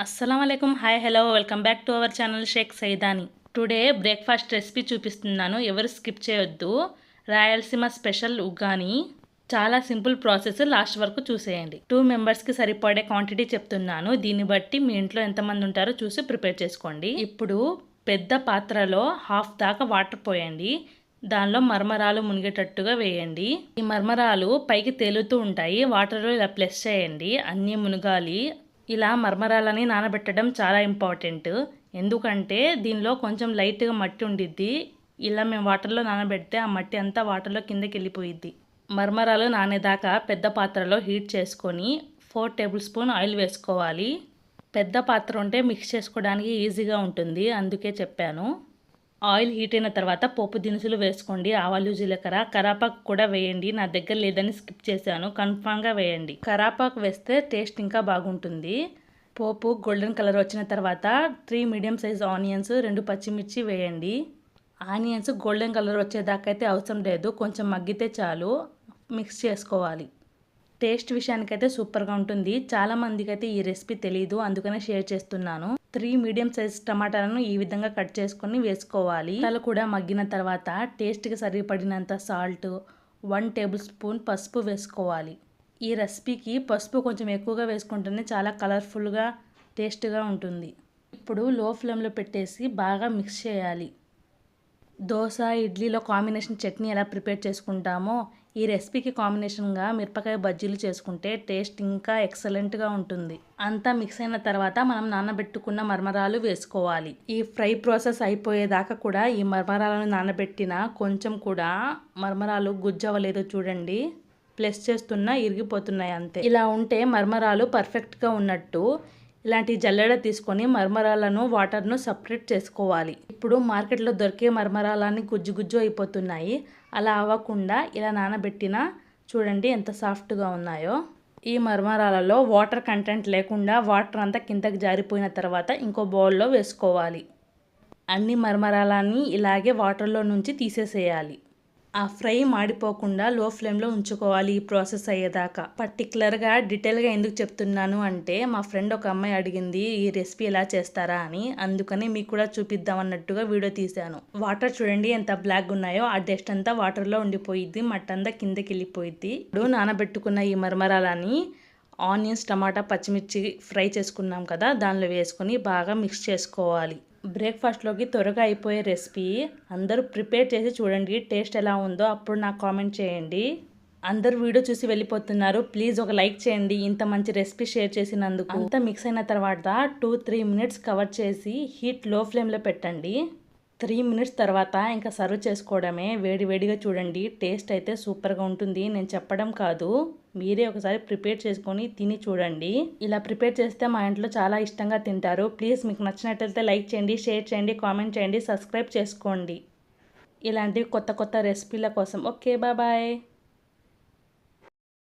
అస్సలం hi hello. Welcome back to our channel Shaik Saidani. Today breakfast recipe చూపిస్తున్నాను. ఎవరు skip చేయొద్దు. Rayalaseema special uggani చాలా సింపుల్ ప్రాసెస్. లాస్ట్ వరకు చూసేయండి. టూ మెంబర్స్కి సరిపడే క్వాంటిటీ చెప్తున్నాను. దీన్ని బట్టి మీ ఇంట్లో ఎంతమంది ఉంటారో చూసి ప్రిపేర్ చేసుకోండి. ఇప్పుడు పెద్ద పాత్రలో హాఫ్ దాకా వాటర్ పోయండి. దానిలో మర్మరాలు మునిగేటట్టుగా వేయండి. ఈ మర్మరాలు పైకి తేలుతూ ఉంటాయి. వాటర్లో ఇలా ప్లస్ చేయండి. అన్నీ మునగాలి. ఇలా మర్మరాలని నానబెట్టడం చాలా ఇంపార్టెంట్. ఎందుకంటే దీనిలో కొంచెం లైట్గా మట్టి ఉండిద్ది. ఇలా మేము వాటర్లో నానబెడితే ఆ మట్టి అంతా వాటర్లో కిందకి వెళ్ళిపోయిద్ది మర్మరాలు నానేదాకా పెద్ద పాత్రలో హీట్ చేసుకొని ఫోర్ టేబుల్ స్పూన్ ఆయిల్ వేసుకోవాలి. పెద్ద పాత్ర ఉంటే మిక్స్ చేసుకోవడానికి ఈజీగా ఉంటుంది. అందుకే చెప్పాను. ఆయిల్ హీట్ అయిన తర్వాత పోపు దినుసులు వేసుకోండి. ఆవాలు జీలకర్ర కరాపాకు కూడా వేయండి. నా దగ్గర లేదని స్కిప్ చేశాను. కన్ఫామ్గా వేయండి. కరాపాకు వేస్తే టేస్ట్ ఇంకా బాగుంటుంది. పోపు గోల్డెన్ కలర్ వచ్చిన తర్వాత త్రీ మీడియం సైజ్ ఆనియన్స్ రెండు పచ్చిమిర్చి వేయండి. ఆనియన్స్ గోల్డెన్ కలర్ వచ్చేదాకా అయితే అవసరం లేదు. కొంచెం మగ్గితే చాలు. మిక్స్ చేసుకోవాలి. టేస్ట్ విషయానికైతే సూపర్గా ఉంటుంది. చాలా మందికి అయితే ఈ రెసిపీ తెలియదు అందుకనే షేర్ చేస్తున్నాను. త్రీ మీడియం సైజ్ టమాటాలను ఈ విధంగా కట్ చేసుకొని వేసుకోవాలి. తల కూడా మగ్గిన తర్వాత టేస్ట్కి సరిపడినంత సాల్ట్ వన్ టేబుల్ స్పూన్ పసుపు వేసుకోవాలి. ఈ రెసిపీకి పసుపు కొంచెం ఎక్కువగా వేసుకుంటేనే చాలా కలర్ఫుల్గా టేస్ట్గా ఉంటుంది. ఇప్పుడు లో ఫ్లేమ్లో పెట్టేసి బాగా మిక్స్ చేయాలి. దోశ ఇడ్లీలో కాంబినేషన్ చట్నీ ఎలా ప్రిపేర్ చేసుకుంటామో ఈ రెసిపీకి కాంబినేషన్గా మిరపకాయ బజ్జీలు చేసుకుంటే టేస్ట్ ఇంకా ఎక్సలెంట్గా ఉంటుంది. అంతా మిక్స్ అయిన తర్వాత మనం నానబెట్టుకున్న మర్మరాలు వేసుకోవాలి. ఈ ఫ్రై ప్రాసెస్ అయిపోయేదాకా కూడా ఈ మర్మరాలను నానబెట్టిన కొంచెం కూడా మర్మరాలు గుజ్జవలేదు చూడండి. ప్లస్ చేస్తున్నా ఇరిగిపోతున్నాయి అంతే. ఇలా ఉంటే మర్మరాలు పర్ఫెక్ట్గా ఉన్నట్టు ఇలాంటి జల్లెడ తీసుకొని మర్మరాలను వాటర్ను సపరేట్ చేసుకోవాలి. ఇప్పుడు మార్కెట్లో దొరికే మర్మరాలన్నీ గుజ్జు గుజ్జు అయిపోతున్నాయి. అలా అవ్వకుండా ఇలా నానబెట్టిన చూడండి ఎంత సాఫ్ట్గా ఉన్నాయో. ఈ మర్మరాలలో వాటర్ కంటెంట్ లేకుండా వాటర్ అంతా కిందకి జారిపోయిన తర్వాత ఇంకో బౌల్లో వేసుకోవాలి. అన్ని మర్మరాలని ఇలాగే వాటర్లో నుంచి తీసేసేయాలి. ఆ ఫ్రై మాడిపోకుండా లో ఫ్లేమ్లో ఉంచుకోవాలి ఈ ప్రాసెస్ అయ్యేదాకా. పర్టికులర్గా డీటెయిల్గా ఎందుకు చెప్తున్నాను అంటే మా ఫ్రెండ్ ఒక అమ్మాయి అడిగింది ఈ రెసిపీ ఎలా చేస్తారా? అని. అందుకని మీకు కూడా చూపిద్దాం అన్నట్టుగా వీడియో తీశాను. వాటర్ చూడండి ఎంత బ్లాక్ ఉన్నాయో. ఆ డస్ట్ అంతా వాటర్లో ఉండిపోయిద్ది మట్టంతా కిందకి వెళ్ళిపోయిద్ది. ఇప్పుడు నానబెట్టుకున్న ఈ మరమరాలని ఆనియన్స్ టమాటా పచ్చిమిర్చి ఫ్రై చేసుకున్నాం కదా దానిలో వేసుకొని బాగా మిక్స్ చేసుకోవాలి. బ్రేక్ఫాస్ట్లోకి త్వరగా అయిపోయే రెసిపీ. అందరూ ప్రిపేర్ చేసి చూడండి టేస్ట్ ఎలా ఉందో. అప్పుడు నాకు కామెంట్ చేయండి. అందరు వీడియో చూసి వెళ్ళిపోతున్నారు. ప్లీజ్ ఒక లైక్ చేయండి. ఇంత మంచి రెసిపీ షేర్ చేసినందుకు. అంతా మిక్స్ అయిన తర్వాత టూ త్రీ మినిట్స్ కవర్ చేసి హీట్లో ఫ్లేమ్లో పెట్టండి. త్రీ మినిట్స్ తర్వాత ఇంకా సర్వ్ చేసుకోవడమే. వేడి వేడిగా చూడండి. టేస్ట్ అయితే సూపర్గా ఉంటుంది. నేను చెప్పడం కాదు. మీరే ఒకసారి ప్రిపేర్ చేసుకొని తిని చూడండి. ఇలా ప్రిపేర్ చేస్తే మా ఇంట్లో చాలా ఇష్టంగా తింటారు. ప్లీజ్ మీకు నచ్చినట్లయితే లైక్ చేయండి షేర్ చేయండి కామెంట్ చేయండి సబ్స్క్రైబ్ చేసుకోండి. ఇలాంటివి కొత్త కొత్త రెసిపీల కోసం. Okay bye.